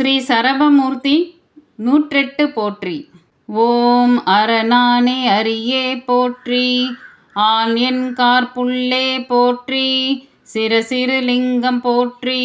ஸ்ரீ சரபமூர்த்தி நூற்றெட்டு போற்றி. ஓம் அரணானே அரியே போற்றி. ஆண் என் கார்புள்ளே போற்றி. சிறு லிங்கம் போற்றி.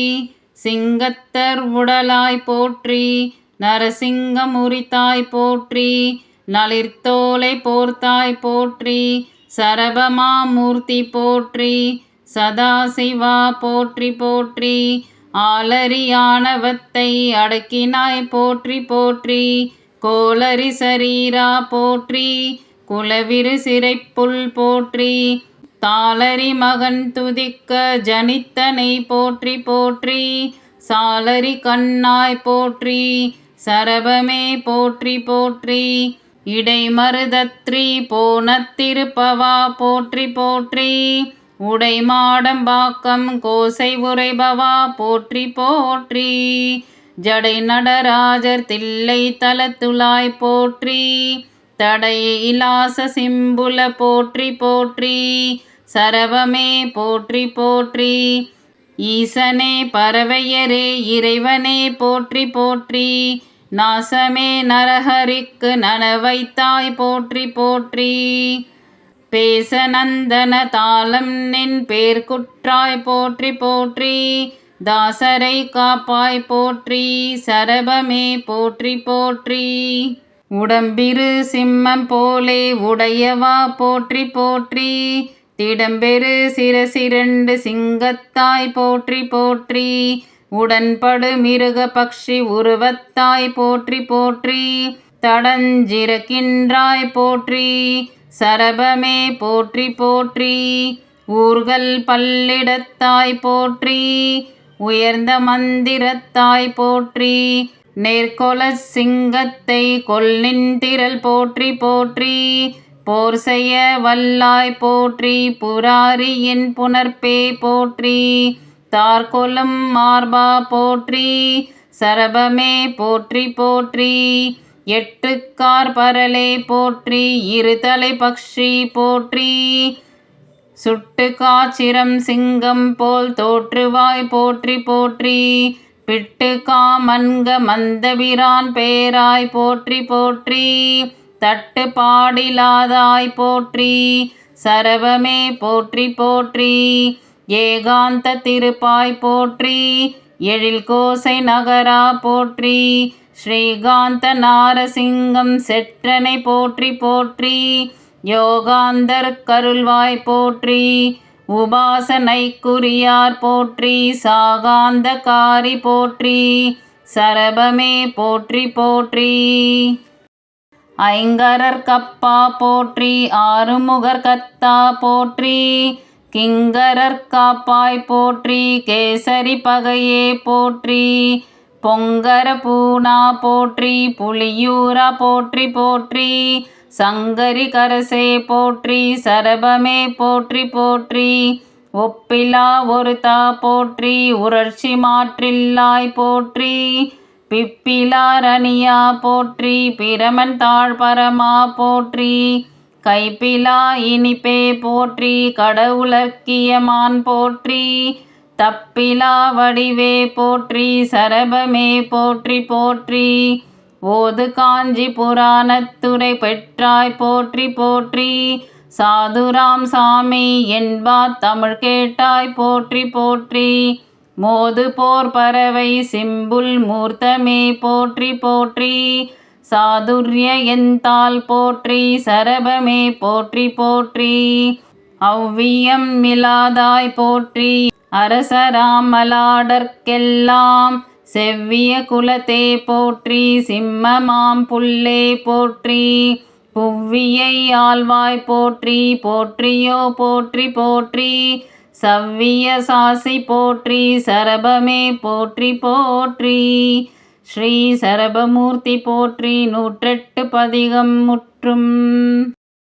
சிங்கத்தர் உடலாய் போற்றி. நரசிங்கம் உரித்தாய் போற்றி. நளிர்த்தோலை போர்த்தாய் போற்றி. சரபமாமூர்த்தி போற்றி. சதாசிவா போற்றி போற்றி. ஆலரியானவத்தை அடக்கினாய் போற்றி போற்றி. கோளரி சரீரா போற்றி. குலவிரு சிறைப்புல் போற்றி. தாளரி மகன் துதிக்க ஜனித்தனை போற்றி போற்றி. சாலரி கண்ணாய் போற்றி. சரபமே போற்றி போற்றி. இடைமருதத்ரி போனத்திருப்பவா போற்றி போற்றி. உடை மாடம்பாக்கம் கோசை உரைபவா போற்றி போற்றி. ஜடை நடராஜர் தில்லை தலத்துலாய் போற்றி. தடை இலாச சிம்புல போற்றி போற்றி. சரவமே போற்றி போற்றி. ஈசனே பறவையரே இறைவனே போற்றி போற்றி. நாசமே நரஹரிக்கு நனவைத்தாய் போற்றி போற்றி. பேச நந்தன தாளம் நின் பேர் குற்றாய் போற்றி போற்றி தாசரை காப்பாய் போற்றி சரபமே போற்றி போற்றி. உடம்பிரு சிம்மம் போலே உடையவா போற்றி போற்றி திடம்பெரு சிரசிரண்டு சிங்கத்தாய் போற்றி போற்றி உடன்படு மிருக பக்ஷி உருவத்தாய் போற்றி போற்றி தடஞ்சிறக்கின்றாய் போற்றி. சரபமே போற்றி போற்றி. ஊர்கள் பல்லிடத்தாய் போற்றி. உயர்ந்த மந்திரத்தாய் போற்றி. நேர்கொல சிங்கத்தை கொல்லின் திரள் போற்றி போற்றி. போர் செய்ய வல்லாய் போற்றி. புராரியின் புனர்பே போற்றி. தார்கொலும் மார்பா போற்றி. சரபமே போற்றி போற்றி. எட்டுக்கார் பரலே போற்றி இருதலை பக்ஷி போற்றி. சுட்டு காச்சிரம் சிங்கம் போல் தோற்றுவாய் போற்றி போற்றி. பிட்டு காமன்க மந்தபிரான் பேராய் போற்றி போற்றி. தட்டு பாடிலாதாய் போற்றி சரவமே போற்றி போற்றி. ஏகாந்த திருப்பாய் போற்றி எழில் கோசை நகரா போற்றி. ஸ்ரீகாந்த நாரசிங்கம் செற்றனை போற்றி போற்றி யோகாந்தர் கருள்வாய் போற்றி உபாசனைக்குரியார் போற்றி சாகாந்தகாரி போற்றி சரபமே போற்றி போற்றி. ஐங்கரர் கப்பா போற்றி ஆறுமுகர் கத்தா போற்றி கிங்கரர் காப்பாய் போற்றி கேசரி பகையே போற்றி பொங்கர பூனா போற்றி புலியூரா போற்றி போற்றி. சங்கரி கரசே போற்றி சரபமே போற்றி போற்றி. ஒப்பிலா ஒருதா போற்றி உரட்சி மாற்றில்லாய் போற்றி. பிப்பிலாரணியா போற்றி பிரமன் தாழ்பரமா போற்றி. கைப்பிலா இனிப்பே போற்றி கடவுளர்க்கியமான் போற்றி. தப்பிலா வடிவே போற்றி சரபமே போற்றி போற்றி. ஓது காஞ்சி புராணத்துறை பெற்றாய் போற்றி போற்றி. சாதுராம் சாமி என்பா தமிழ் கேட்டாய் போற்றி போற்றி. மோது போர் பறவை சிம்புல் மூர்த்தமே போற்றி போற்றி. சாதுர்ய எந்தால் போற்றி சரபமே போற்றி போற்றி. அவ்வியம் மிலாதாய் போற்றி. அரசராமலாடற்கெல்லாம் செவ்விய குலத்தே போற்றி. சிம்மமாம் புல்லே போற்றி. புவ்வியை ஆழ்வாய் போற்றி. போற்றியோ போற்றி போற்றி. சவ்விய சாசி போற்றி. சரபமே போற்றி போற்றி. ஸ்ரீ சரபமூர்த்தி போற்றி. நூற்றெட்டு பதிகம் முற்றும்.